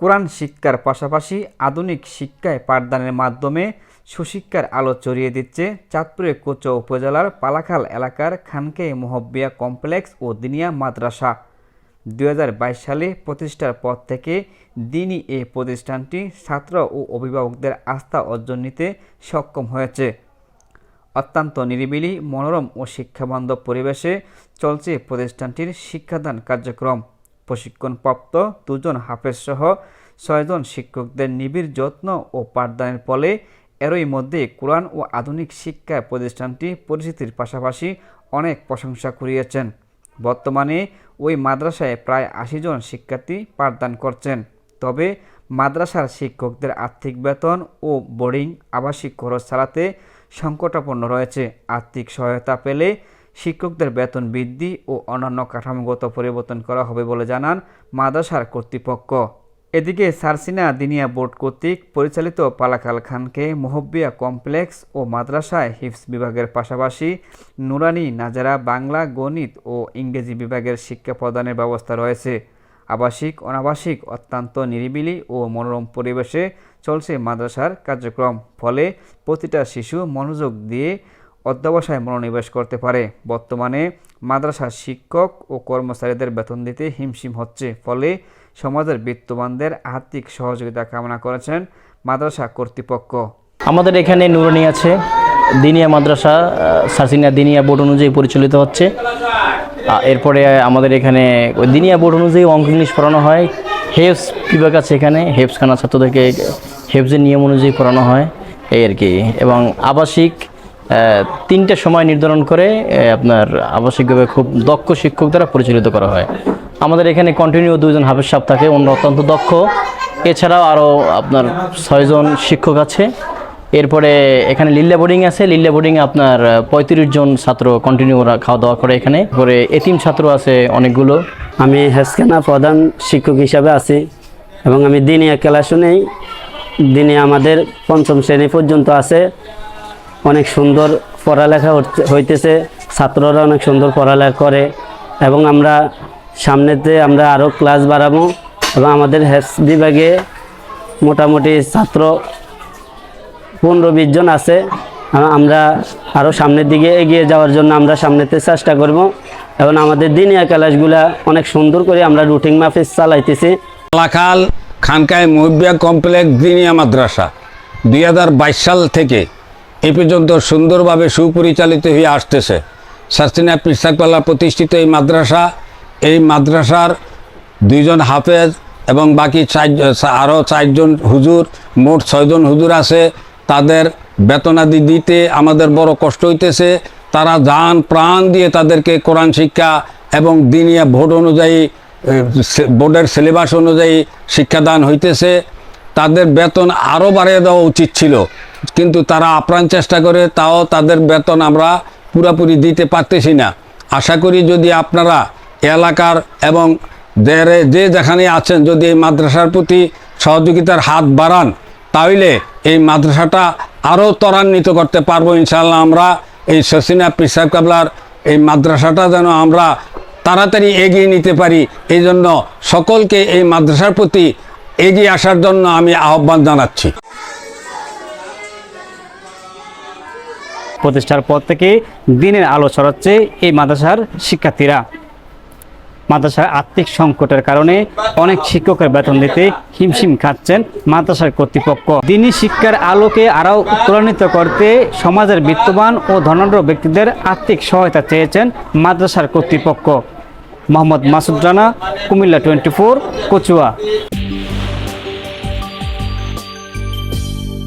কোরআন শিক্ষার পাশাপাশি আধুনিক শিক্ষায় পাঠদানের মাধ্যমে সুশিক্ষার আলো ছড়িয়ে দিচ্ছে চাঁদপুরে কোচো উপজেলার পালাখাল এলাকার খানকে মোহব্বিয়া কমপ্লেক্স ও দিনিয়া মাদ্রাসা। দু হাজার বাইশ সালে প্রতিষ্ঠার পর থেকে দিনই এই প্রতিষ্ঠানটি ছাত্র ও অভিভাবকদের আস্থা অর্জন নিতে সক্ষম হয়েছে। অত্যন্ত নিরিবিলি, মনোরম ও শিক্ষাবান্ধব পরিবেশে চলছে প্রতিষ্ঠানটির শিক্ষাদান কার্যক্রম। প্রশিক্ষণপ্রাপ্ত দুজন হাফেজ সহ ছয়জন শিক্ষকদের নিবিড় যত্ন ও পাঠদানের ফলে এরই মধ্যে কোরআন ও আধুনিক শিক্ষা প্রতিষ্ঠানটি পরিচিতির পাশাপাশি অনেক প্রশংসা কুড়িয়েছেন। বর্তমানে ওই মাদ্রাসায় প্রায় আশি জন শিক্ষার্থী পাঠদান করছেন। তবে মাদ্রাসার শিক্ষকদের আর্থিক বেতন ও বোর্ডিং, আবাসিক খরচ চালাতে সংকটাপন্ন রয়েছে। আর্থিক সহায়তা পেলে শিক্ষকদের বেতন বৃদ্ধি ও অন্যান্য কাঠামোগত পরিবর্তন করা হবে বলে জানান মাদ্রাসার কর্তৃপক্ষ। এদিকে সারসিনা দিনিয়া বোর্ড কর্তৃক পরিচালিত পালাকাল খানকে মোহব্বিয়া কমপ্লেক্স ও মাদ্রাসায় হিফস বিভাগের পাশাপাশি নুরানি নাজারা, বাংলা, গণিত ও ইংরেজি বিভাগের শিক্ষা প্রদানের ব্যবস্থা রয়েছে। আবাসিক, অনাবাসিক অত্যন্ত নিরিবিলি ও মনোরম পরিবেশে চলছে মাদ্রাসার কার্যক্রম। ফলে প্রতিটা শিশু মনোযোগ দিয়ে অধ্যবসায় মনোনিবেশ করতে পারে। বর্তমানে মাদ্রাসার শিক্ষক ও কর্মচারীদের বেতন দিতে হিমশিম হচ্ছে। ফলে সমাজের বিত্তবানদের আর্থিক সহযোগিতা কামনা করেছেন মাদ্রাসা কর্তৃপক্ষ। আমাদের এখানে নুরানি আছে। দিনিয়া মাদ্রাসা আহ, সারসিনা দিনিয়া বোর্ড অনুযায়ী পরিচালিত হচ্ছে। এরপরে আমাদের এখানে দিনিয়া বোর্ড অনুযায়ী অঙ্ক ইংলিশ পড়ানো হয়। হেফস বিভাগ আছে এখানে। হেফস খানা ছাত্রদেরকে হেফসের নিয়ম অনুযায়ী পড়ানো হয়। এই আর কি। এবং আবাসিক তিনটা সময় নির্ধারণ করে আপনার আবশ্যিকভাবে খুব দক্ষ শিক্ষক দ্বারা পরিচালিত করা হয়। আমাদের এখানে কন্টিনিউ দুইজন হাফেজ সাহেব থাকে, অন্য অত্যন্ত দক্ষ। এছাড়াও আরও আপনার ছয়জন শিক্ষক আছে। এরপরে এখানে লিল্লা বোর্ডিং আছে, লিল্লা বোর্ডিংয়ে আপনার পঁয়ত্রিশ জন ছাত্র কন্টিনিউ ওরা খাওয়া দাওয়া করে এখানে। পরে এতিম ছাত্র আছে অনেকগুলো। আমি হেসখানা প্রধান শিক্ষক হিসাবে আছি এবং আমি দিনে ক্লাসও নেই। দিনে আমাদের পঞ্চম শ্রেণি পর্যন্ত আছে। অনেক সুন্দর পড়ালেখা হইতেছে। ছাত্ররা অনেক সুন্দর পড়ালেখা করে এবং আমরা সামনেতে আমরা আরও ক্লাস বাড়াবো এবং আমাদের হেস বিভাগে মোটামুটি ছাত্র পনেরো বিশ জন আছে। আমরা আরও সামনের দিকে এগিয়ে যাওয়ার জন্য আমরা সামনেতে চেষ্টা করব এবং আমাদের দিনিয়া ক্লাসগুলা অনেক সুন্দর করে আমরা রুটিন মাফিস চালাইতেছি। খানকায় মহিবিয়া কমপ্লেক্স দিনিয়া মাদ্রাসা দু হাজার বাইশ সাল থেকে এ পর্যন্ত সুন্দরভাবে সুপরিচালিত হয়ে আসতেছে। সাস্তিনা পিসাকপালা প্রতিষ্ঠিত এই মাদ্রাসা, এই মাদ্রাসার দুইজন হাফেজ এবং বাকি চার আরও চারজন হুজুর, মোট ছয়জন হুজুর আছে। তাদের বেতনাদি দিতে আমাদের বড় কষ্ট হইতেছে। তারা যান প্রাণ দিয়ে তাদেরকে কোরআন শিক্ষা এবং দিনিয়া ভোট অনুযায়ী বোর্ডের সিলেবাস অনুযায়ী শিক্ষাদান হইতেছে। তাদের বেতন আরও বাড়িয়ে দেওয়া উচিত ছিল। কিন্তু তারা আপ্রাণ চেষ্টা করে, তাও তাদের বেতন আমরা পুরাপুরি দিতে পারতেছি না। আশা করি যদি আপনারা এলাকার এবং যে যেখানে আছেন, যদি এই মাদ্রাসার প্রতি সহযোগিতার হাত বাড়ান তাহলে এই মাদ্রাসাটা আরও ত্বরান্বিত করতে পারব ইনশাল্লাহ আমরা। এই শসিনা পিসাব কাবলার এই মাদ্রাসাটা যেন আমরা তাড়াতাড়ি এগিয়ে নিতে পারি, এই জন্য সকলকে এই মাদ্রাসার প্রতি এগিয়ে আসার জন্য আমি আহ্বান জানাচ্ছি। প্রতিষ্ঠার পর থেকে দিনের আলো ছড়াচ্ছে এই মাদ্রাসার শিক্ষার্থীরা। মাদ্রাসার আর্থিক সংকটের কারণে অনেক শিক্ষকের বেতন দিতে হিমশিম খাচ্ছেন মাদ্রাসার কর্তৃপক্ষ। দিনী শিক্ষার আলোকে আরও ত্বরান্বিত করতে সমাজের বিত্তবান ও ধনাঢ্য ব্যক্তিদের আর্থিক সহায়তা চেয়েছেন মাদ্রাসার কর্তৃপক্ষ। Mohammad Masud Rana, Cumilla twenty four, Kachua.